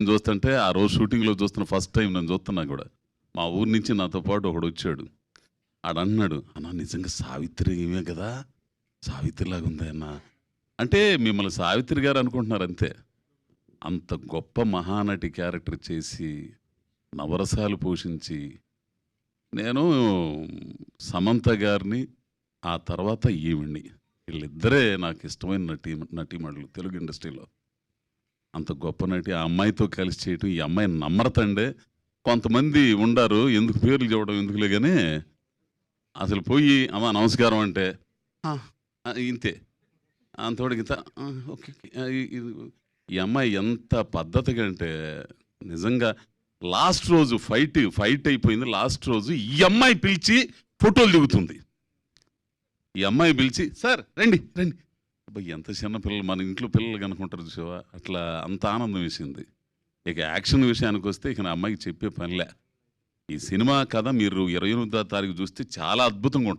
నేను చూస్తుంటే ఆ రోజు షూటింగ్లో చూస్తున్న ఫస్ట్ టైం నేను చూస్తున్నా కూడా. మా ఊరి నుంచి నాతో పాటు ఒకడు వచ్చాడు. ఆడన్నాడు అన్న నిజంగా సావిత్రి ఏమే కదా? సావిత్రిలాగా ఉంది అన్న? అంటే మిమ్మల్ని సావిత్రి గారు అనుకుంటున్నారు అంతే. అంత గొప్ప మహానటి క్యారెక్టర్ చేసి నవరసాలు పోషించి నేను సమంత గారిని ఆ తర్వాత ఈవిడ్ని. వీళ్ళిద్దరే నాకు ఇష్టమైన నటి నటీమణులు తెలుగు ఇండస్ట్రీలో. అంత గొప్ప నటి ఆ అమ్మాయితో కలిసి చేయటం ఈ అమ్మాయి నమ్మరతండే. కొంతమంది ఉండారు ఎందుకు పేర్లు చెప్పడం ఎందుకులే కానీ అసలు పోయి అమ్మ నమస్కారం అంటే ఇంతే. అంతవరకు ఇంత ఓకే ఓకే." ఈ- అమ్మాయి ఎంత పద్ధతిగా అంటే నిజంగా లాస్ట్ రోజు ఫైట్ ఫైట్ అయిపోయింది. లాస్ట్ రోజు ఈ అమ్మాయి పిలిచి ఫోటోలు దిగుతుంది. ఈ అమ్మాయి పిలిచి సార్ రండి రండి. ఎంత చిన్న పిల్లలు మన ఇంట్లో పిల్లలు కనుకుంటారు చూసావా? అట్లా అంత ఆనందం వేసింది. ఇక యాక్షన్ విషయానికి వస్తే ఇక నా అమ్మాయికి చెప్పే పనిలే. ఈ సినిమా కథ మీరు ఇరవై ఎనిమిదో తారీఖు చూస్తే చాలా అద్భుతంగా ఉంటుంది.